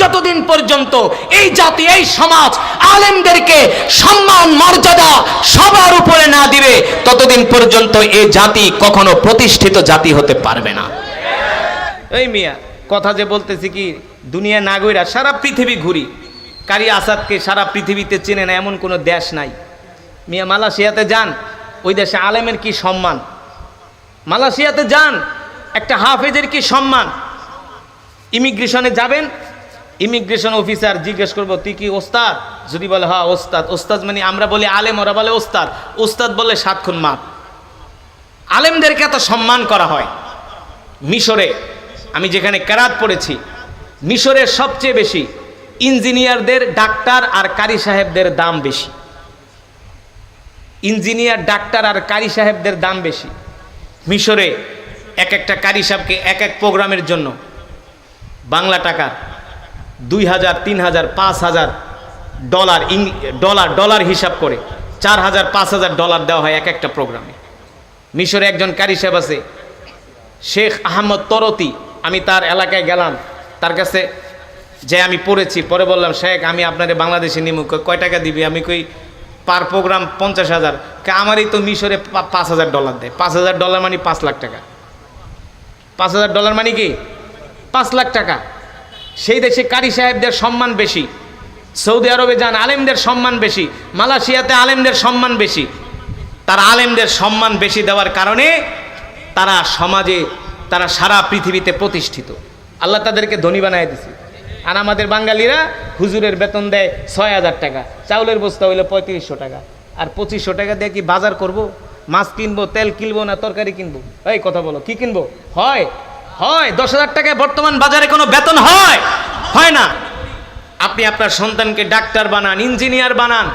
যতদিন পর্যন্ত এই জাতি, এই সমাজ আলেমদেরকে সম্মান, মর্যাদা সবার উপরে না দিবে, ততদিন পর্যন্ত এই জাতি কখনো প্রতিষ্ঠিত জাতি হতে পারবে না। এই মিয়া, কথা যে বলতেছি কি, দুনিয়া না গইরা সারা পৃথিবী ঘুরি। কারি আসাদকে সারা পৃথিবীতে চেনে না, এমন কোনো দেশ নাই। মিয়া, মালয়েশিয়াতে যান, ওই দেশে আলেমের কি সম্মান? মালয়েশিয়াতে যান, একটা হাফেজের কি সম্মান? ইমিগ্রেশনে যাবেন ইমিগ্রেশন অফিসার জিজ্ঞেস করব, তুই কি ওস্তাদ? যদি বলে হ্যাঁ ওস্তাদ। ওস্তাদ মানে আমরা বলি আলেম, ওরা বলে ওস্তাদ। ওস্তাদ বলে সাতক্ষণ মাপ। আলেমদেরকে এত সম্মান করা হয়। মিশরে, আমি যেখানে কেরাত পড়েছি, মিশরের সবচেয়ে বেশি ইঞ্জিনিয়ারদের ডাক্তার আর কারি সাহেবদের দাম বেশি। ইঞ্জিনিয়ার, ডাক্তার আর কারি সাহেবদের দাম বেশি। মিশরে এক একটা কারি সাহেবকে এক এক প্রোগ্রামের জন্য বাংলা টাকা দুই হাজার, তিন হাজার, পাঁচ হাজার ডলার ডলার ডলার হিসাব করে চার হাজার, পাঁচ হাজার ডলার দেওয়া হয় এক একটা প্রোগ্রামে। মিশরে একজন কারি সাহেব আছে, শেখ আহমদ তরতি, আমি তার এলাকায় গেলাম, তার কাছে যে আমি পড়েছি, পরে বললাম, শেখ, আমি আপনারে বাংলাদেশে নিমু, কয় টাকা দিবি? আমি কই, পার প্রোগ্রাম পঞ্চাশ হাজার। আমারই তো মিশরে পাঁচ হাজার ডলার দেয়। পাঁচ হাজার ডলার মানে পাঁচ লাখ টাকা। পাঁচ হাজার ডলার মানে কি? পাঁচ লাখ টাকা। সেই দেশে কারি সাহেবদের সম্মান বেশি, সৌদি আরবে যান আলেমদের সম্মান বেশি, মালয়েশিয়াতে আলেমদের সম্মান বেশি। তারা আলেমদের সম্মান বেশি দেওয়ার কারণে তারা সমাজে, তারা সারা পৃথিবীতে প্রতিষ্ঠিত। আল্লাহ তাদেরকে ধনী বানায় দিছে। আর আমাদের বাঙালিরা হুজুরের বেতন দেয় ছয় হাজার টাকা, চাউলের বস্তা হইল পঁয়ত্রিশশো টাকা। আর পঁচিশশো টাকা দিয়ে কি বাজার করব? মাছ কিনবো, তেল কিনবো না তরকারি কিনবো? এই কথা বলো, কি কিনবো? হয় হয়, দশ হাজার টাকায় বর্তমান বাজারে কোনো বেতন হয়? হয় না। আপনি আপনার সন্তানকে ডাক্তার বানান, ইঞ্জিনিয়ার বানান,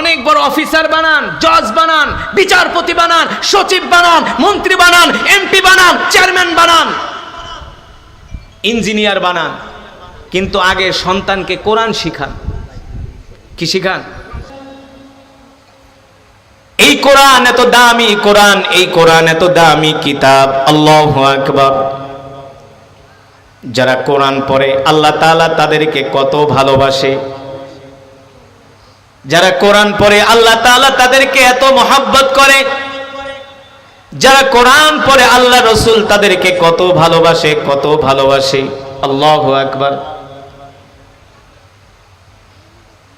অনেক বড় অফিসার বানান, জজ বানান, বিচারপতি বানান, সচিব বানান, মন্ত্রী বানান, এমপি বানান, চেয়ারম্যান বানান, ইঞ্জিনিয়ার বানান। কিন্তু আগে সন্তানকে কোরআন শিখান। কি শিখান? এই কোরআন এত দামি কোরআন, এই কোরআন এত দামি কিতাব। আল্লাহ আকবার। যারা কোরআন পড়ে, আল্লাহ তাআলা তাদেরকে কত ভালোবাসে। যারা কোরআন পড়ে, আল্লাহ তাআলা তাদেরকে এত মহাব্বত করে। যারা কোরআন পড়ে, আল্লাহ রসুল তাদেরকে কত ভালোবাসে কত ভালোবাসে। আল্লাহ আকবার।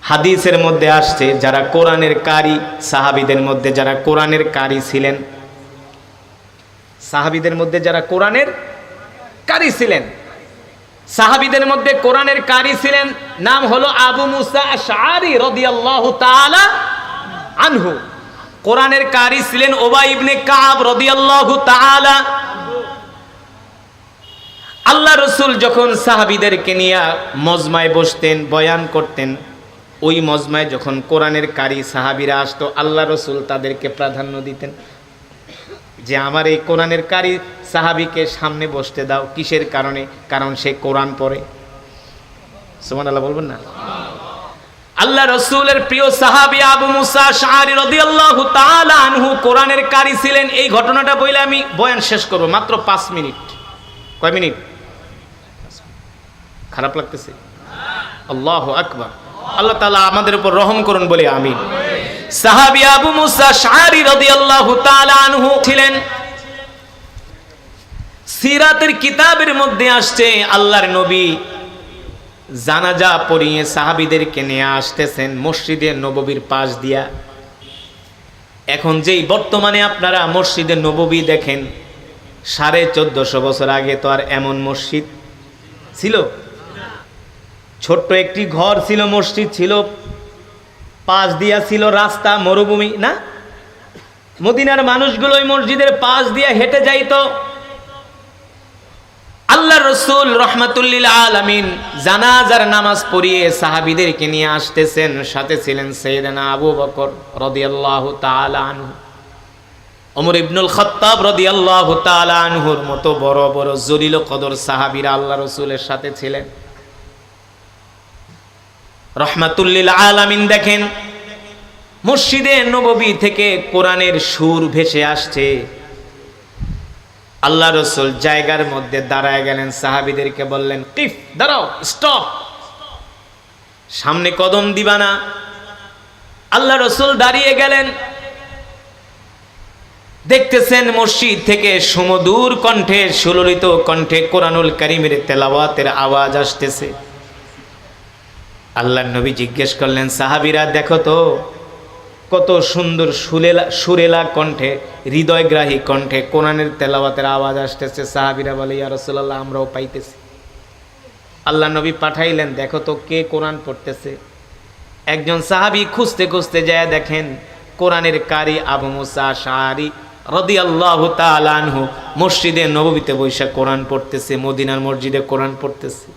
হাদিসের মধ্যে আসছে, যারা কোরআনের কারি, সাহাবিদের মধ্যে যারা কোরআনের কারি ছিলেন, সাহাবিদের মধ্যে যারা কোরআনের কারি ছিলেন, সাহাবিদের মধ্যে কোরআনের কারি ছিলেন, নাম হলো আবু মুসা আনহু। কোরআনের কারি ছিলেন ওবাই ইবনে কাব রাদিয়াল্লাহু আল্লাহ রসুল যখন সাহাবিদেরকে নিয়ে মজমায় বসতেন, বয়ান করতেন ওই মজমায় যখন কোরআনের কারি সাহাবিরা আসতো, আল্লাহ রসুল তাদেরকে প্রাধান্য দিতেন যে আমার এই কোরআনের কারি সাহাবিকে সামনে বসতে দাও। কিসের কারণে? কারণ সে কোরআন পড়ে। সুমান আল্লাহ বলবেন না? আল্লাহ রসুলের প্রিয় সাহাবি আবু মুসা আনহু কোরআনের কারি ছিলেন। এই ঘটনাটা বইলে আমি বয়ান শেষ করব, মাত্র পাঁচ মিনিট। কয় মিনিট? খারাপ লাগতেছে। আল্লাহ আকবার। আল্লাহ তাআলা আমাদের উপর রহম করুন বলে আমিন। সাহাবি আবু মুসা শাহরি রাদিয়াল্লাহু তাআলা আনহু ছিলেন। সিরাতের কিতাবের মধ্যে আসছে, আল্লাহর নবী জানাজা পড়িয়ে সাহাবিদেরকে নিয়ে আসতেছেন মসজিদে নববীর পাশ দিয়া। এখন যেই বর্তমানে আপনারা মসজিদে নববী দেখেন, সাড়ে চোদ্দশো বছর আগে তো আর এমন মসজিদ ছিল। ছোট্ট একটি ঘর ছিল, মসজিদ ছিল, পাশ দিয়া ছিল রাস্তা, মরুভূমি, না? মদিনার মানুষগুলো ওই মসজিদের পাশ দিয়া হেঁটে যাইত। আল্লাহ রসুল রহমতুল্লিল আলমিন জানাজার নামাজ পড়িয়ে সাহাবিদেরকে নিয়ে আসতেছেন। সাথে ছিলেন সৈয়দানা আবু বকর রদিয়াল্লাহ তাআলা আনহু। ওমর ইবনুল খত্তাব রদিয়াল্লাহ তাআলা আনহুর মতো বড় বড় জলিল কদর সাহাবীরা আল্লাহ রসুলের সাথে ছিলেন। রহমাতুল্লিল আলামিন দেখেন, মসজিদে নববী থেকে কোরআনের সুর ভেসে আসছে। আল্লাহ রসুল জায়গার মধ্যে দাঁড়ায় গেলেন, সাহাবিদেরকে বললেন, কিফ, দাঁড়াও স্টপ সামনে কদম দিবা না আল্লাহ রসুল দাঁড়িয়ে গেলেন। দেখতেছেন মসজিদ থেকে সুমধুর কণ্ঠে সুললিত কণ্ঠে কোরআনুল করিমের তেলাওয়াতের আওয়াজ আসতেছে। আল্লাহ নবী জিজ্ঞেস করলেন, সাহাবিরা, দেখো তো, কত সুন্দর সুরেলা সুরেলা কণ্ঠে, হৃদয়গ্রাহী কণ্ঠে কোরআনের তেলাওয়াতের আওয়াজ আসতেছে। সাহাবিরা বলে, ইয়া রসুল্লাহ আমরাও পাইতেছি। আল্লাহ নবী পাঠাইলেন, দেখো তো কে কোরআন পড়তেছে? একজন সাহাবি খুঁজতে খুঁজতে যায়, দেখেন কোরআনের কারি আবু মুসা শাহরি রদি আল্লাহ তালানহু মসজিদে নববীতে বৈশাখ কোরআন পড়তেছে, মদিনার মসজিদে কোরআন পড়তেছে।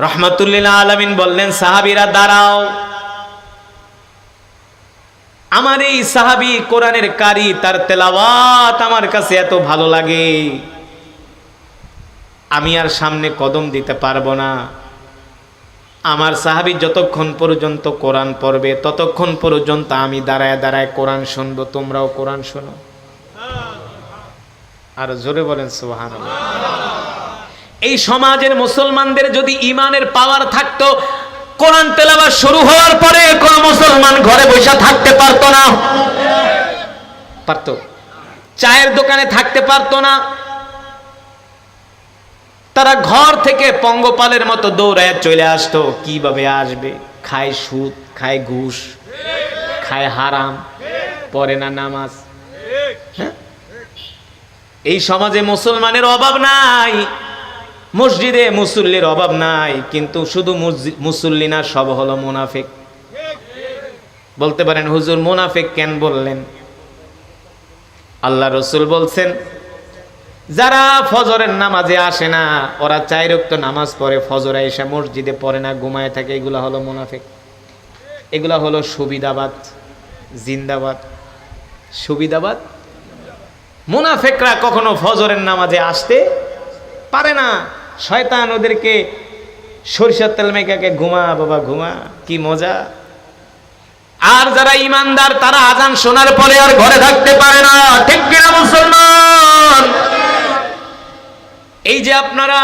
রহমতুল্লিল্লাহ আলমিন বললেন, সাহাবিরা, দাঁড়াও। আমার এই সাহাবি কোরআনের কারি, তার তেলাওয়াত আমার কাছে এত ভালো লাগে। আমি আর সামনে কদম দিতে পারব না। আমার সাহাবি যতক্ষণ পর্যন্ত কোরআন পড়বে, ততক্ষণ পর্যন্ত আমি দাঁড়ায় দাঁড়ায় কোরআন শুনব। তোমরাও কোরআন শোনো। আর জোরে বলেন সোহান এই সমাজের মুসলমানদের যদি ইমানের পাওয়ার থাকতো, কোরআন তেলাবার শুরু হওয়ার পরে কোন মুসলমান ঘরে বসে থাকতে পারতো না। পারতো। চায়ের দোকানে থাকতে পারতো না। তারা ঘর থেকে পঙ্গপালের মতো দৌড়ায় চলে আসতো। কীভাবে আসবে? খায় সুদ, খায় ঘুষ, খায় হারাম পরে না নামাজ। হ্যাঁ? এই সমাজে মুসলমানের অভাব নাই। মসজিদে মুসল্লির অভাব নাই, কিন্তু শুধু মুসল্লি না, সব হলো মুনাফেক। বলতে পারেন, হুজুর মুনাফেক কেন বললেন? আল্লাহ রসুল বলছেন, যারা ফজরের নামাজে আসে না, ওরা চাই রক্ত নামাজ পড়ে, ফজরে এসে মসজিদে পড়ে না, ঘুমায় থাকে, এগুলো হলো মুনাফেক। এগুলো হলো সুবিধাবাদ, জিন্দাবাদ। সুবিধাবাদ? মুনাফেকরা কখনো ফজরের নামাজে আসতে পারে না। শয়তান ওদেরকে সরিষার তেল মেকাকে ঘুমা, বাবা ঘুমা, কি মজা। আর যারা ইমানদার, তারা আজান শোনার পরে আর ঘরে থাকতে পারে না। ঠিক কিনা মুসলমান? এই যে আপনারা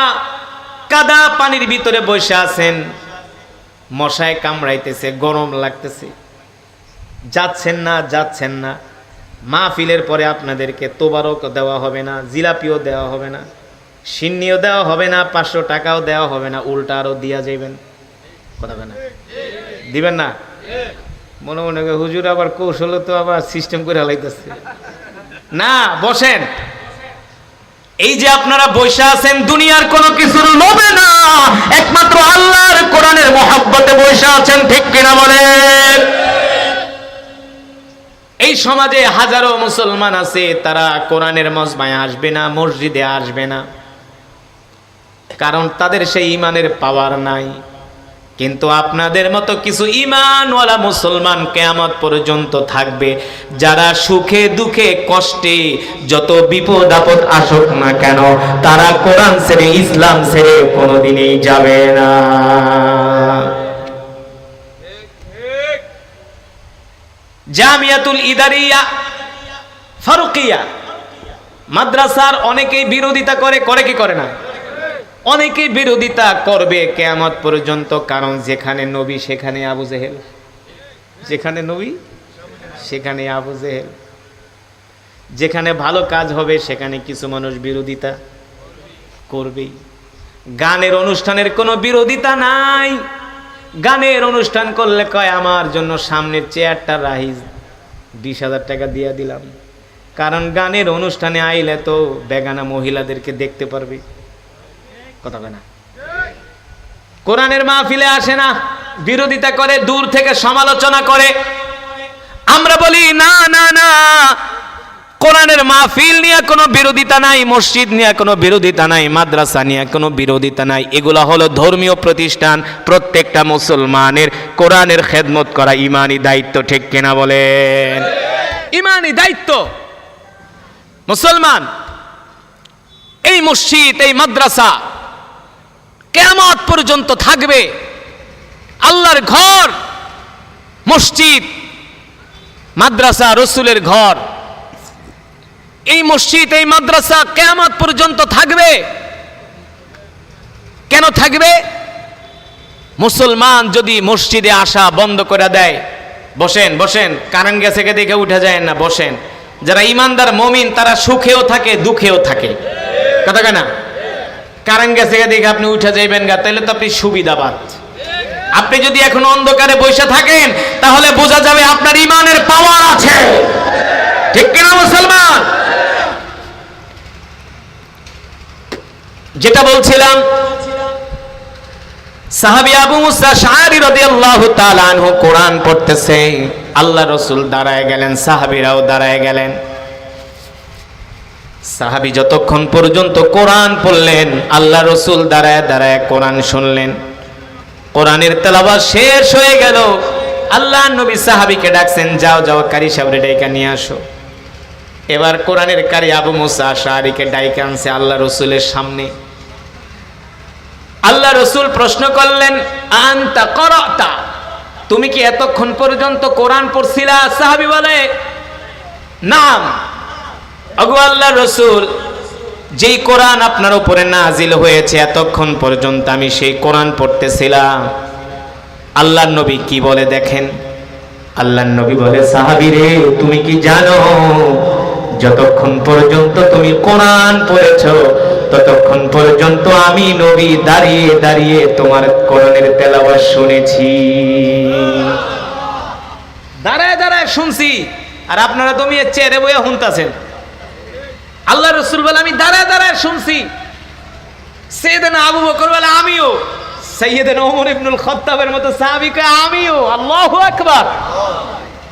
কাদা পানির ভিতরে বসে আছেন, মশায় কামড়াইতেছে, গরম লাগতেছে। যাচ্ছেন না যাচ্ছেন না। মাহফিলের পরে আপনাদেরকে তোবারক দেওয়া হবে না, জিলাপিও দেওয়া হবে না। সিন্নিও দেওয়া হবে না, পাঁচশো টাকাও দেওয়া হবে না, উল্টা আরও দিয়া যাইবেন। কথা না? দিবেন না? মনে মনে হুজুর, আবার কৌশল তো আবার সিস্টেম করে হালাইতেছে না, বসেন। এই যে আপনারা বসে আছেন, দুনিয়ার কোনো কিছুর লোভে না। একমাত্র আল্লাহর কোরআনের মহাব্বতে বসে আছেন, ঠিক কিনা বলেন? এই সমাজে হাজারো মুসলমান আছে, তারা কোরআনের মজমায় আসবে না, মসজিদে আসবে না। কারণ তাদের সেই ইমানের পাওয়ার নাই। কিন্তু আপনাদের মতো কিছু ইমানওয়ালা মুসলমান কেয়ামত পর্যন্ত থাকবে, যারা সুখে দুঃখে কষ্টে যত বিপদ আপদ আসুক না কেন, তারা কোরআন ছেড়ে, ইসলাম ছেড়ে কোনোদিনই যাবে না। জামিয়াতুল ইদারিয়া, ফারুকিয়া, মাদ্রাসার অনেকেই বিরোধিতা করে করে কি করে না? অনেকেই বিরোধিতা করবে কেয়ামত পর্যন্ত, কারণ যেখানে নবী, সেখানে আবু জেহেল। যেখানে নবী, সেখানে আবু জেহেল। যেখানে ভালো কাজ হবে, সেখানে কিছু মানুষ বিরোধিতা করবেই। গানের অনুষ্ঠানের কোনো বিরোধিতা নাই। গানের অনুষ্ঠান করলে কয়, আমার জন্য সামনের চেয়ারটা রাহিজ বিশ হাজার টাকা দিয়ে দিলাম। কারণ গানের অনুষ্ঠানে আইলে তো বেগানা মহিলাদেরকে দেখতে পারবে। কথা না। কোরআনের মাহফিলে আসে না, বিরোধিতা করে, দূর থেকে সমালোচনা করে। আমরা বলি, না না না, কোরআনের মাহফিল নিয়ে কোনো বিরোধিতা নাই, মসজিদ নিয়ে কোনো বিরোধিতা নাই, মাদ্রাসা নিয়ে কোনো বিরোধিতা নাই। এগুলো হলো ধর্মীয় প্রতিষ্ঠান, প্রত্যেকটা মুসলমানের কোরআনের খেদমত করা ইমানি দায়িত্ব, ঠিক কিনা বলেন? ইমানি দায়িত্ব। মুসলমান, এই মসজিদ, এই মাদ্রাসা কেমত পর্যন্ত থাকবে। আল্লাহর ঘর, মসজিদ, মাদ্রাসা, রসুলের ঘর। এই মসজিদ, এই মাদ্রাসা কেয়ামত পর্যন্ত থাকবে। কেন থাকবে? মুসলমান যদি মসজিদে আসা বন্ধ করে দেয়, বসেন বসেন কারণ গেছে দেখে উঠে যায় না, বসেন। যারা ইমানদার মমিন, তারা সুখেও থাকে, দুঃখেও থাকে। কথা কেনা কারণ গেছে দেখে আপনি উঠে যাইবেন গা তাহলে তো আপনি সুবিধাবাদ। আপনি যদি এখন অন্ধকারে বসে থাকেন, তাহলে বোঝা যাবে আপনার ইমানের পাওয়ার আছে। ঠিক কিনা মুসলমান? যেটা বলছিলাম, সাহাবী আবু মুসা শাআরি রাদিয়াল্লাহু তাআলা আনহু কোরআন পড়তেছে। আল্লাহ রাসূল দাঁড়ায় গেলেন, সাহাবীরাও দাঁড়ায় গেলেন। সাহাবী যতক্ষণ পর্যন্ত কোরআন পড়লেন, আল্লাহ রসুল দাঁড়ায় দাঁড়ায় কোরআন শুনলেন। কোরআনের তেলাওয়াত শেষ হয়ে গেল। আল্লাহ নবী সাহাবীকে ডাকছেন, যাও যাও, কারি সাবরে ডাইকা নিয়ে আসো। এবার কোরআনের কারি আবু মুসা শাহরিকে ডাইকা আনছে আল্লাহ রসুলের সামনে। আল্লাহ রসুল প্রশ্ন করলেন, আনতা করতা? তুমি কি এতক্ষণ পর্যন্ত কোরআন পড়ছিলা? সাহাবি বলে, নাম। আল্লাহ রসুল, যেই কোরআন আপনার উপরে নাজিল হয়েছে, এতক্ষণ পর্যন্ত আমি সেই কোরআন পড়তেছিলাম। আল্লাহ নবী কি বলে দেখেন? আল্লাহ নবী বলে, সাহাবি রে, তুমি কি জানো? যতক্ষণ পর্যন্ত তুমি কোরআন পড়েছ, ততক্ষণ পর্যন্ত আমি নবী দাঁড়িয়ে দাঁড়িয়ে তোমার কোরআনের তেলাওয়াত শুনেছি। দাঁড়ায় দাঁড়ায় শুনছি। আর আপনারা তুমি চেয়ারে বইয়া শুনতাছেন আল্লাহ রসুল বলে, আমি দাঁড়ায় দাঁড়ায় শুনছি। সেদিন আবু বকর বলে, আমিও। ওমর ইবনুল খত্তাবের মতো সাহাবিকা, আমিও।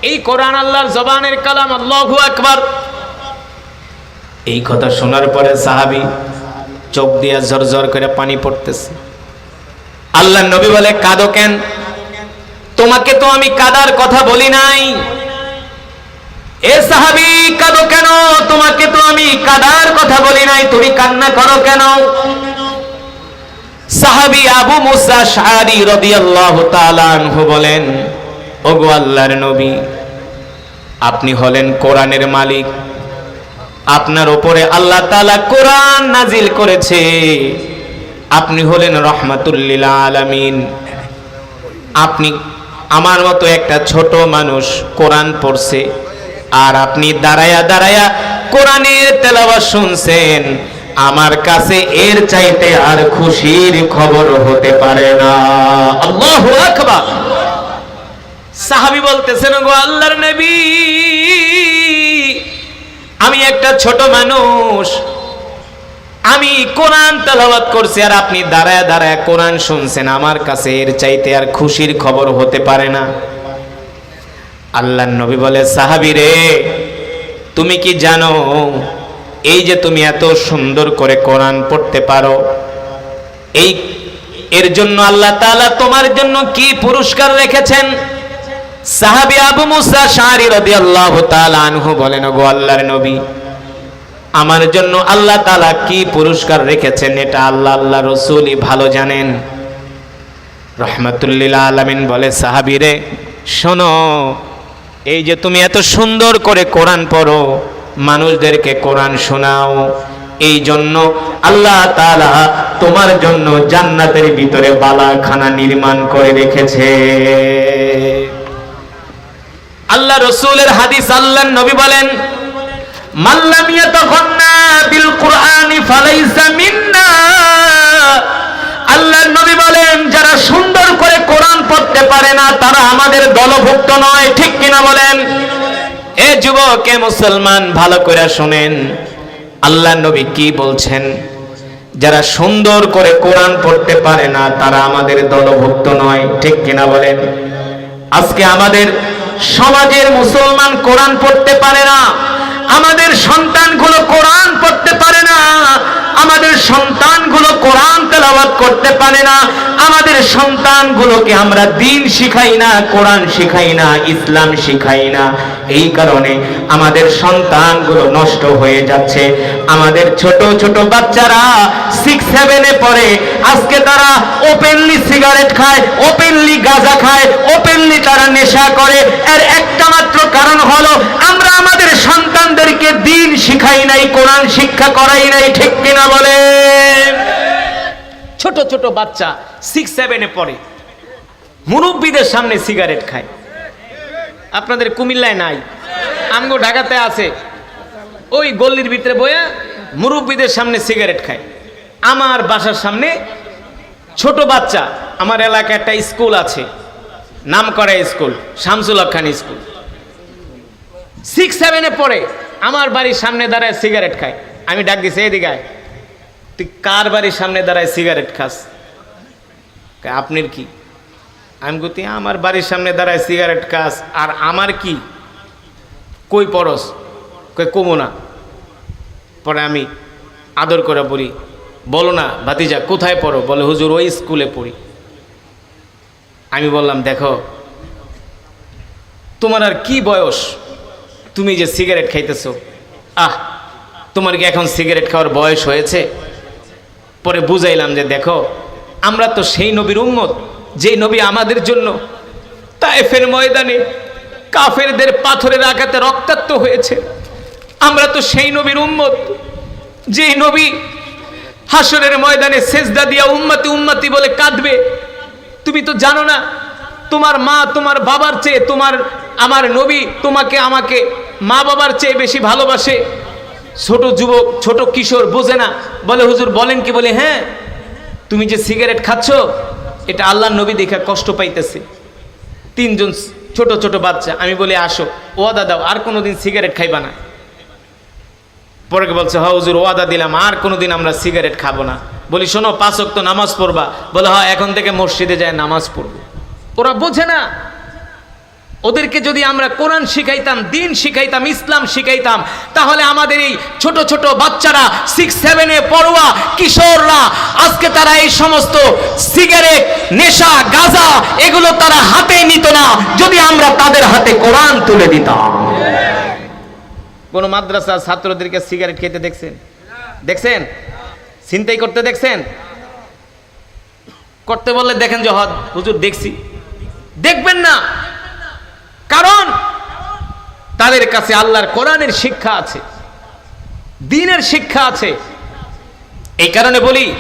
এই কোরআন আল্লাহর জবানের কালাম এই কথা শোনার পরে সাহাবি চোখ দিয়ে ঝরঝর করে পানি পড়তেছে। আল্লাহ নবী বলে, কাঁদো কেন? তোমাকে তো আমি কাদার কথা বলি নাই। এ সাহাবি কেন? তোমাকে তো আমি কাদার কথা বলি নাই, তুমি কান্না করো কেন? সাহাবি আবু বলেন নবী, আপনি হলেন কোরআনের মালিক। আপনার উপরে আল্লাহ তাআলা কোরআন নাজিল করেছে। আপনি হলেন রহমাতুল্লিল আলামিন। আপনি আমার মতো একটা ছোট মানুষ কোরআন পড়ছে। আর আপনি দাঁড়ায়া দাঁড়ায়া কোরআনের তেলাওয়াত শুনছেন, আমার কাছে এর চাইতে আর খুশির খবর হতে পারে না। আল্লাহু আকবার। সাহাবী বলতেছেন গো আল্লাহর নবী, আমি একটা ছোট মানুষ, আমি কোরআন তেলাওয়াত করছি আর আপনি দাঁড়ায় দাঁড়ায় কোরআন শুনছেন, আমার কাছে এর চাইতে আর খুশির খবর হতে পারে না। আল্লাহ নবী বলে, সাহাবি রে, তুমি কি জানো, এই যে তুমি এত সুন্দর করে কোরআন পড়তে পারো, এই, এর জন্য আল্লাহ তাআলা তোমার জন্য কি পুরস্কার রেখেছেন? সাহাবী আবু মুসা শারি রাদিয়াল্লাহু তাআলা আনহু বলেন গো আল্লাহর নবী, আমার জন্য আল্লাহ তাআলা কি পুরস্কার রেখেছেন এটা আল্লাহ আল্লাহ রসুলই ভালো জানেন। রহমাতুল্লিল আলামিন বলে, সাহাবী রে, শোনো এই যে তুমি এত সুন্দর করে কোরআন পড়ো, মানুষদেরকে কোরআন শোনাও। এই জন্য আল্লাহ তালা তোমার জন্য জান্নাতের ভিতরে বালাখানা নির্মাণ করে রেখেছে। আল্লাহ রসুলের হাদিস আল্লাহ নবী বলেন মাল্লাম ইয়াতাগান্না বিল কুরআনি ফালাইসা মিন্না আল্লাহ নবী বলেন, যারা সুন্দর করে কোরআন পড়তে পারে না, তারা আমাদের দলভুক্ত নয়। ঠিক কিনা বলেন? এ যুবক মুসলমান, ভালো করে শুনেন। আল্লাহ নবী কি বলছেন? যারা সুন্দর করে কোরআন পড়তে পারে না, তারা আমাদের দলভুক্ত নয়। ঠিক কিনা বলেন? আজকে আমাদের সমাজের মুসলমান কোরআন পড়তে পারে না, আমাদের সন্তানগুলো কোরআন পড়তে পারে না আমাদের সন্তানগুলো কোরআন তেলাবাদ করতে পারে না, আমাদের সন্তানগুলোকে আমরা দিন শিখাই না, কোরআন শিখাই না, ইসলাম শিখাই না। এই কারণে আমাদের সন্তানগুলো নষ্ট হয়ে যাচ্ছে। আমাদের ছোট ছোট বাচ্চারা সিক্স সেভেনে পড়ে। আজকে তারা ওপেনলি সিগারেট খায় ওপেনলি গাঁজা খায় ওপেনলি তারা নেশা করে। এর একটা মাত্র কারণ হলো, আমরা আমাদের সন্তানদেরকে দিন শিখাই নাই, কোরআন শিক্ষা করাই নাই, ঠিক কিনা বলে? ছোট ছোট বাচ্চা সিক্স সেভেনে পড়ে। মুরব্বীদের সামনে সিগারেট খায়। আপনাদের কুমিল্লায় নাই। আমগো ঢাকাতে আছে। ওই গল্লির ভিতরে বইয়া মুরব্বীদের সামনে সিগারেট খায়। আমার বাসার সামনে ছোট বাচ্চা, আমার এলাকায় একটা স্কুল আছে, নাম করা school, Shamsul Khan school. Six সেভেনে পড়ে, আমার বাড়ির সামনে দাঁড়ায় সিগারেট খায়। আমি ডাক দিছি এদিকে। তুই কার বাড়ির সামনে দাঁড়ায় সিগারেট খাস? আপনার কি? আমি গতি আমার বাড়ির সামনে দাঁড়ায় সিগারেট খাস, আর আমার কি? কই পরস কই কমো না। পরে আমি আদর করে পড়ি বলো না ভাতিজা, কোথায় পড়ো? বলে, হুজুর, ওই স্কুলে পড়ি। আমি বললাম, দেখো, তোমার আর কি বয়স? তুমি যে সিগারেট খাইতেছো, আহ, তোমার কি এখন সিগারেট খাওয়ার বয়স হয়েছে? পরে বুঝাইলাম যে, দেখো, আমরা তো সেই নবীর উম্মত যেই নবী আমাদের জন্য তায়েফের ময়দানে কাফেরদের পাথরের আঘাতে রক্তাক্ত হয়েছে। আমরা তো সেই নবীর উম্মত, যেই নবী হাসরের ময়দানে সেজদা দিয়া উম্মতি উম্মতি বলে কাঁদবে। তুমি তো জানো না, তোমার মা, তোমার বাবার চেয়ে তোমার, আমার নবী তোমাকে, আমাকে মা বাবার চেয়ে বেশি ভালোবাসে। ছোট যুবক, ছোট কিশোর বোঝে না, বলে হুজুর বলেন কি? বলে হ্যাঁ তুমি যে সিগারেট খাচ্ছ, এটা আল্লাহর নবী দেখে কষ্ট পাইতেছে। তিনজন ছোট ছোট বাচ্চা। আমি বলি, আসো, ওয়াদা দাও, আর কোনোদিন সিগারেট খাইবা না। পরে বলছে হ্যাঁ হুজুর, ওয়াদা দিলাম, আর কোনোদিন আমরা সিগারেট খাব না। বলি, শোনো, পাঁচ ওয়াক্ত নামাজ পড়বা। বলে হ্যাঁ এখন থেকে মসজিদে যায় নামাজ পড়ব। ওরা বোঝে না। ওদেরকে যদি আমরা কোরআন শিখাইতাম, দিন শিখাইতাম, ইসলাম শিখাইতাম, তাহলে আমাদের এই ছোট ছোট বাচ্চারা সিক্স সেভেনে পড়ুয়া কিশোররা, আজকে তারা এই সমস্ত সিগারেট, নেশা, গাঁজা, এগুলো তারা হাতে নিত না। যদি আমরা তাদের হাতে কোরআন তুলে দিতাম। কোন মাদ্রাসার ছাত্রদেরকে সিগারেট খেতে দেখছেন? দেখছেন? চিন্তাই করতে দেখছেন? করতে বললে দেখেন যে, হদ, হুজুর, দেখছি। দেখবেন না। কারণ তাদের কাছে আল্লাহর কোরআনের শিক্ষা আছে, দিনের শিক্ষা আছে। এই কারণে বলি,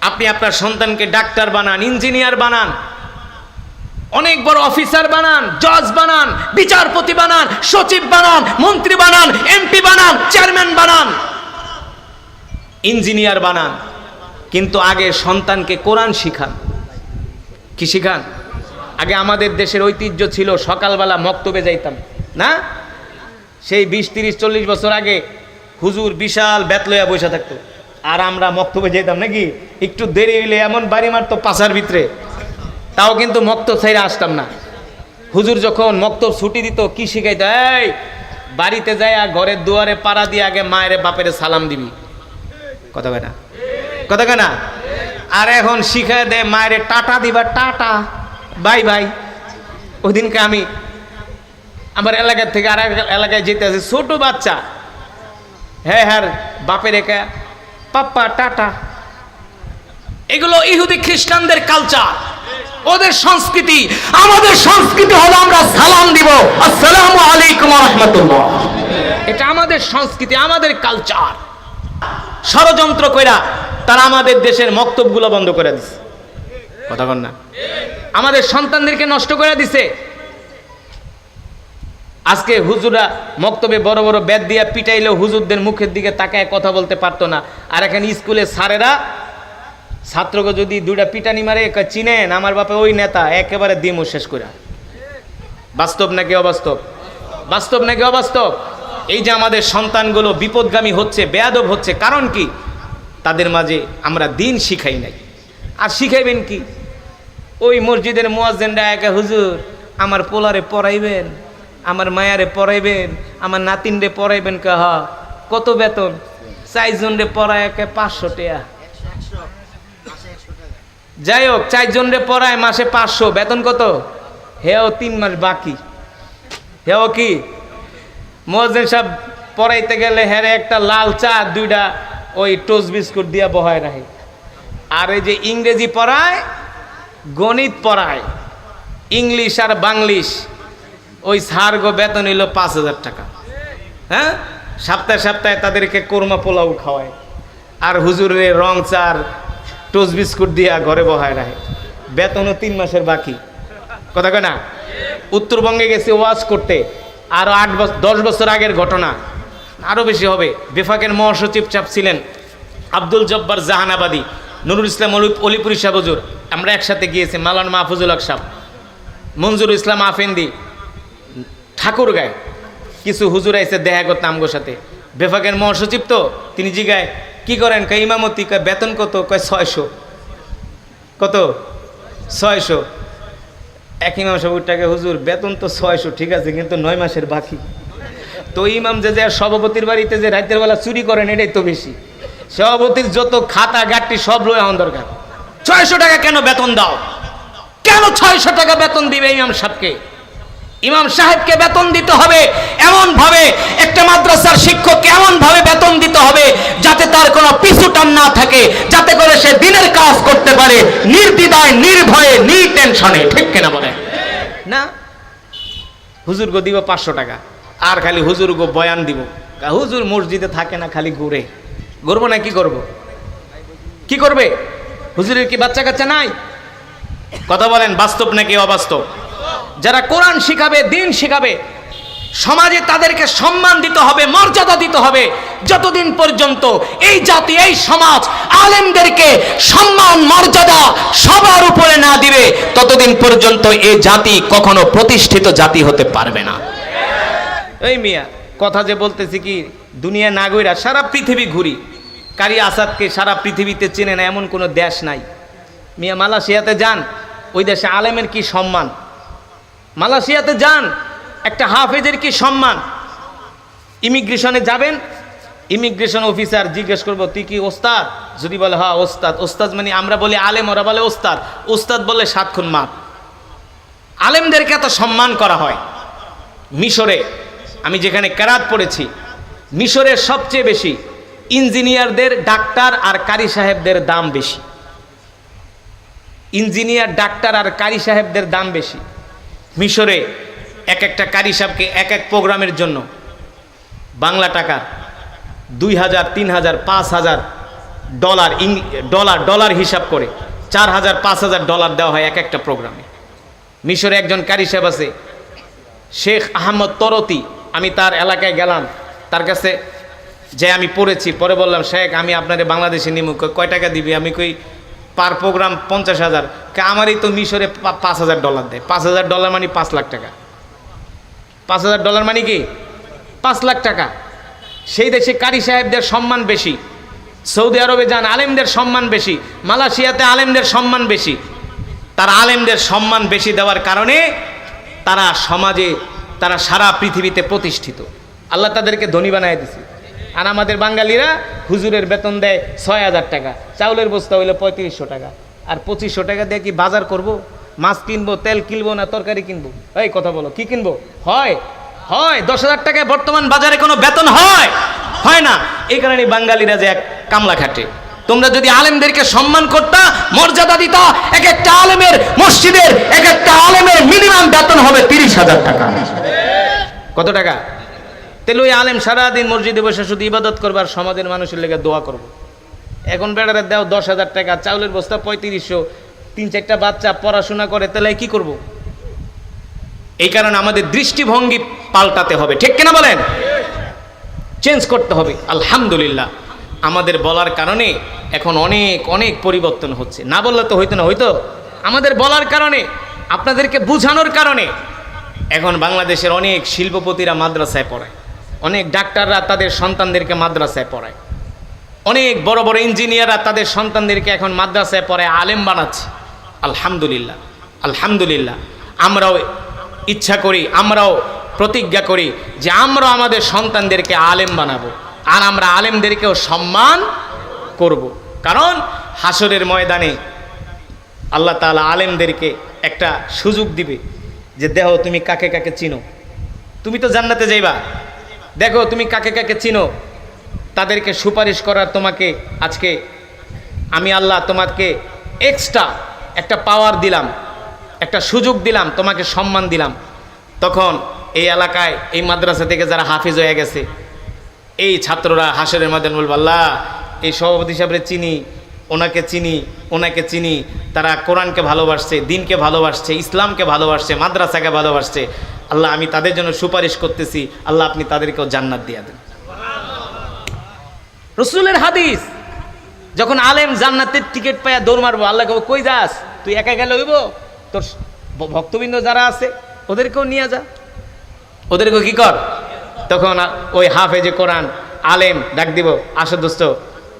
আপনি আপনার সন্তানকে ডাক্তার বানান, ইঞ্জিনিয়ার বানান অনেক বড় অফিসার বানান, জজ বানান, বিচারপতি বানান, সচিব বানান, মন্ত্রী বানান এমপি বানান চেয়ারম্যান বানান। ইঞ্জিনিয়ার বানান, কিন্তু আগে সন্তানকে কোরআন শিখান। কি শিখান? আগে আমাদের দেশের ঐতিহ্য ছিল সকালবেলা মক্তবে যাইতাম, না? সেই বিশ, তিরিশ, চল্লিশ বছর আগে হুজুর বিশাল বেতলয়া বসে থাকতো। আর আমরা মক্তবে যেতাম নাকি? একটু দেরি হইলে এমন বাড়ি মারতো পাশার ভিতরে। তাও কিন্তু মক্তব ছাইরে আসতাম না। হুজুর যখন মক্তব ছুটি দিত, কি শিখাইত? এই, বাড়িতে যায় ঘরের দুয়ারে পাড়া দিয়ে আগে মায়ের বাপের সালাম দিবি। কথা কয় না? কথা কয় না? আর এখন শিখায় দেয় মায়ের টাটা দিবা, টাটা, বাই বাই। ওই দিনকে আমি আমার এলাকার থেকে আর এলাকায় যেতে আছে ছোট বাচ্চা হ্যাঁ হ্যাঁ বাপের একা, পাপ্পা, টাটা। এগুলো ইহুদি খ্রিস্টানদের কালচার ওদের সংস্কৃতি, আমাদের সংস্কৃতি হলো আমরা সালাম দিব। আসসালামু আলাইকুম রহমতুল্লাহ। এটা আমাদের সংস্কৃতি, আমাদের কালচার ষড়যন্ত্র কইরা তারা আমাদের দেশের মক্তবগুলো বন্ধ করে দিছে। কথা কন না। আমাদের সন্তানদেরকে নষ্ট করে দিছে। আজকে হুজুরা মক্তবে বড় বড় বেদ দিয়া পিটাইলেও হুজুরদের মুখের দিকে তাকায় কথা বলতে পারতো না। আর এখানে স্কুলে স্যারেরা ছাত্রকে যদি দুইটা পিটানি মারে চিনেন, আমার বাপে ওই নেতা, একেবারে দিমু শেষ করে বাস্তব নাকি অবাস্তব? বাস্তব নাকি অবাস্তব? এই যে আমাদের সন্তানগুলো বিপদগামী হচ্ছে, বেয়াদব হচ্ছে, কারণ কি? তাদের মাঝে আমরা দিন শিখাই নাই। আর শিখাইবেন কি? ওই মসজিদের মোয়াজ্জেনরা একা, হুজুর, আমার পোলারে পড়াইবেন, আমার মায়ারে পড়াইবেন, আমার নাতিনরে পড়াইবেন কে হ কত বেতন? চারজন রে পড়ায় একে পাঁচশো টাকা। যাই হোক চারজন রে পড়ায় মাসে পাঁচশো, বেতন কত? হেও তিন মাস বাকি। হেও কি? মোয়াজ্জেন সাহেব পড়াইতে গেলে হ্যারে একটা লাল চা, দুইটা ওই টোস্ট বিস্কুট দিয়া বহায় রাখে। আর এই যে ইংরেজি পড়ায়, গণিত পড়ায়, ইংলিশ আর বাংলিশ, ওই সার গো বেতন হইল পাঁচ হাজার টাকা। হ্যাঁ? সপ্তাহে সপ্তাহে তাদেরকে কোরমা পোলাও খাওয়ায়। আর হুজুরে রং চার টোস্ট বিস্কুট দিয়া ঘরে বহায় রাখে। বেতনও তিন মাসের বাকি। কথা কয় না? উত্তরবঙ্গে গেছে ওয়াজ করতে। আরও আট বছর দশ বছর আগের ঘটনা। আরও বেশি হবে। বেফাকের মহাসচিব চাপ ছিলেন আব্দুল জব্বার জাহানাবাদী, নুরুল ইসলাম অলি- অলিপুরি সাহ হুজুর। আমরা একসাথে গিয়েছি, মালান মাহফুজুল হক সাহ মঞ্জুর ইসলাম আফেন্দি ঠাকুর গায় কিছু হুজুর আইসে দেখা করতে সাথে বেফাকের মহাসচিব তো, তিনি জিগায় কি করেন? কয়, ইমামতি, কয়, বেতন কত? কয়, ছয়শো। কত? ছয়শো। এক ইমাম সাহেবটাকে হুজুর, বেতন তো ছয়শো, ঠিক আছে, কিন্তু নয় মাসের বাকি। তো ইমাম যে যে সভাপতির বাড়িতে যে রাতের বেলা চুরি করেন, এটাই তো বেশি। সভাপতির যত খাতা গাট্টি সব লয়ে হন দরকার। ছয়শো টাকা কেন বেতন দাও? কেন ছয়শো টাকা বেতন দিবে ইমাম সাহেবকে? ইমাম সাহেবকে বেতন দিতে হবে। এমন ভাবে একটা মাদ্রাসার শিক্ষককে এমন ভাবে বেতন দিতে হবে যাতে তার কোনো পিছুটান না থাকে, যাতে করে সে দিনের কাজ করতে পারে নির্দ্বিধায়, নির্ভয়ে নির্টেনশনে ঠিক কেনা বলে? না। হুজুর গো দিব পাঁচশো টাকা, আর খালি হুজুর গো বয়ান দিব। হুজুর মসজিদে থাকে না, খালি ঘুরে। ঘুরবো না, কি করব? কি করবে? হুজুরের কি বাচ্চা কাচ্চা নাই? কথা বলেন, বাস্তব নাকি অবাস্তব? যারা কোরআন শিখাবে, দিন শিখাবে, সমাজে তাদেরকে সম্মান দিতে হবে, মর্যাদা দিতে হবে। যতদিন পর্যন্ত এই জাতি, এই সমাজ আলেমদেরকে সম্মান, মর্যাদা সবার উপরে না দিবে, ততদিন পর্যন্ত এই জাতি কখনো প্রতিষ্ঠিত জাতি হতে পারবে না। এই মিয়া, কথা যে বলতেছি কি, দুনিয়া নাগরিকরা সারা পৃথিবী ঘুরি। কারি আসাদকে সারা পৃথিবীতে চেনে না, এমন কোনো দেশ নাই। মিয়া মালয়েশিয়াতে যান, ওই দেশে আলেমের কি সম্মান? মালয়েশিয়াতে যান, একটা হাফেজের কি সম্মান? ইমিগ্রেশনে যাবেন ইমিগ্রেশন অফিসার জিজ্ঞেস করব, তুই কি ওস্তাদ? যদি বলে হ্যাঁ ওস্তাদ। ওস্তাদ মানে আমরা বলি আলেম, ওরা বলে ওস্তাদ। ওস্তাদ বলে সাতক্ষণ মাপ। আলেমদেরকে এত সম্মান করা হয়। মিশরে, আমি যেখানে কেরাত পড়েছি মিশরের সবচেয়ে বেশি ইঞ্জিনিয়ারদের ডাক্তার আর কারি সাহেবদের দাম বেশি। ইঞ্জিনিয়ার, ডাক্তার আর কারি সাহেবদের দাম বেশি। মিশরে এক একটা কারি সাহেবকে এক এক প্রোগ্রামের জন্য বাংলা টাকা দুই হাজার তিন হাজার পাঁচ হাজার ডলার ডলার ডলার হিসাব করে চার হাজার পাঁচ হাজার ডলার দেওয়া হয় এক একটা প্রোগ্রামে। মিশরে একজন কারি সাহেব আছে শেখ আহমদ তরতি আমি তার এলাকায় গেলাম তার কাছে যে আমি পড়েছি পরে বললাম শেখ আমি আপনাদের বাংলাদেশে নিমু কই, কয় টাকা দিবি? আমি কই পার প্রোগ্রাম পঞ্চাশ হাজার। আমারই তো মিশরে পাঁচ হাজার ডলার দেয়। পাঁচ হাজার ডলার মানে পাঁচ লাখ টাকা। পাঁচ হাজার ডলার মানে কি? পাঁচ লাখ টাকা। সেই দেশে কারি সাহেবদের সম্মান বেশি। সৌদি আরবে যান, আলেমদের সম্মান বেশি। মালয়েশিয়াতে আলেমদের সম্মান বেশি। তার আলেমদের সম্মান বেশি দেওয়ার কারণে তারা সমাজে, তারা সারা পৃথিবীতে প্রতিষ্ঠিত। আল্লাহ তাদেরকে ধনী বানায় দিছে। আর আমাদের বাঙালিরা হুজুরের বেতন দেয় ছয় হাজার টাকা, চাউলের বস্তা হইলে পঁয়ত্রিশশো টাকা। আর পঁচিশশো টাকা দিয়ে কি বাজার করব? মাছ কিনবো, তেল কিনবো না তরকারি কিনবো? এই কথা বলো, কি কিনবো? হয় হয়, দশ হাজার টাকায় বর্তমান বাজারে কোনো বেতন হয়? হয় না। এই কারণে বাঙালিরা যে এক কামলা খাটে। তোমরা যদি আলেমদেরকে সম্মান করতা, মর্যাদা দিতা, এক একটা আলেমের মসজিদের, এক একটা আলেমের মিনিমাম বেতন হবে তিরিশ হাজার টাকা। কত টাকা? তাহলে ওই আলেম সারাদিন মসজিদে বসে শুধু ইবাদত করবার সমাজের মানুষের লেগে দোয়া করব। এখন বেড়ারে দেও দশ হাজার টাকা, চাউলের বস্তা পঁয়ত্রিশশো, তিন চারটা বাচ্চা পড়াশোনা করে, তাহলে কি করব। এই কারণে আমাদের দৃষ্টিভঙ্গি পাল্টাতে হবে, ঠিক কিনা বলেন? চেঞ্জ করতে হবে, আলহামদুলিল্লাহ। আমাদের বলার কারণে এখন অনেক অনেক পরিবর্তন হচ্ছে। না বললে তো হইতো না, হইতো? আমাদের বলার কারণে, আপনাদেরকে বুঝানোর কারণে। এখন বাংলাদেশের অনেক শিল্পপতিরা মাদ্রাসায় পড়ায় অনেক ডাক্তাররা তাদের সন্তানদেরকে মাদ্রাসায় পড়ায়। অনেক বড় বড় ইঞ্জিনিয়াররা তাদের সন্তানদেরকে এখন মাদ্রাসায় পড়ে আলেম বানাচ্ছে। আলহামদুলিল্লাহ আলহামদুলিল্লাহ। আমরাও ইচ্ছা করি, আমরাও প্রতিজ্ঞা করি যে আমরা আমাদের সন্তানদেরকে আলেম বানাবো আর আমরা আলেমদেরকেও সম্মান করব। কারণ হাসরের ময়দানে আল্লাহ তাআলা আলেমদেরকে একটা সুযোগ দিবে যে দেহ তুমি কাকে কাকে চিনো? তুমি তো জান্নাতে যাইবা। দেখো, তুমি কাকে কাকে চিনো? তাদেরকে সুপারিশ করার তোমাকে আজকে। আমি আল্লাহ তোমাকে এক্সট্রা একটা পাওয়ার দিলাম, একটা সুযোগ দিলাম, তোমাকে সম্মান দিলাম। তখন এই এলাকায়, এই মাদ্রাসা থেকে যারা হাফিজ হয়ে গেছে, এই ছাত্ররা হাসরের মধ্যে বলব, আল্লাহ, এই সভাপতি হিসাবে চিনি, ওনাকে চিনি ওনাকে চিনি। তারা কোরআনকে ভালোবাসছে, দিনকে ভালোবাসছে, ইসলামকে ভালোবাসছে, মাদ্রাসাকে ভালোবাসছে। আল্লাহ, আমি তাদের জন্য সুপারিশ করতেছি। আল্লাহ, আপনি তাদেরকেও জান্নাত দিয়ে দেন। রসুলের হাদিস, যখন আলেম জান্নাতের টিকিট পায়া দৌড় মারবো, আল্লাহ কবে কই যাস? তুই একা গেলে হইব? তোর ভক্তবৃন্দ যারা আছে, ওদেরকেও নিয়ে যা। ওদেরকেও কি কর? তখন ওই হাফেজে কোরআন, আলেম ডাক দিব, আসো দোস্ত,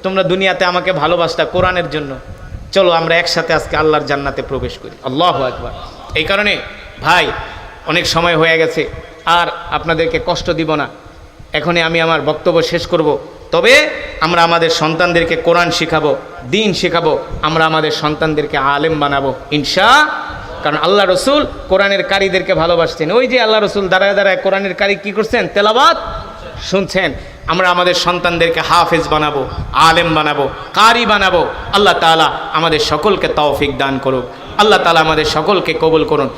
তোমরা দুনিয়াতে আমাকে ভালোবাসতা কোরআনের জন্য। চলো, আমরা একসাথে আজকে আল্লাহর জান্নাতে প্রবেশ করি। আল্লাহ একবার এই কারণে, ভাই অনেক সময় হয়ে গেছে, আর আপনাদেরকে কষ্ট দিব না। এখনই আমি আমার বক্তব্য শেষ করব। তবে আমরা আমাদের সন্তানদেরকে কোরআন শেখাবো, দিন শেখাবো, আমরা আমাদের সন্তানদেরকে আলেম বানাবো, ইনশা কারণ আল্লাহ রসুল কোরআনের কারীদেরকে ভালোবাসতেন। ওই যে আল্লাহ রসুল দাঁড়ায় দাঁড়ায় কোরআনের কারি কি করছেন? তেলাবাত শুনছেন। আমরা আমাদের সন্তানদেরকে হাফেজ বানাবো, আলেম বানাবো, কারি বানাবো। আল্লাহ তাআলা আমাদের সকলকে তৌফিক দান করুক। আল্লাহ তালা আমাদের সকলকে কবুল করুন।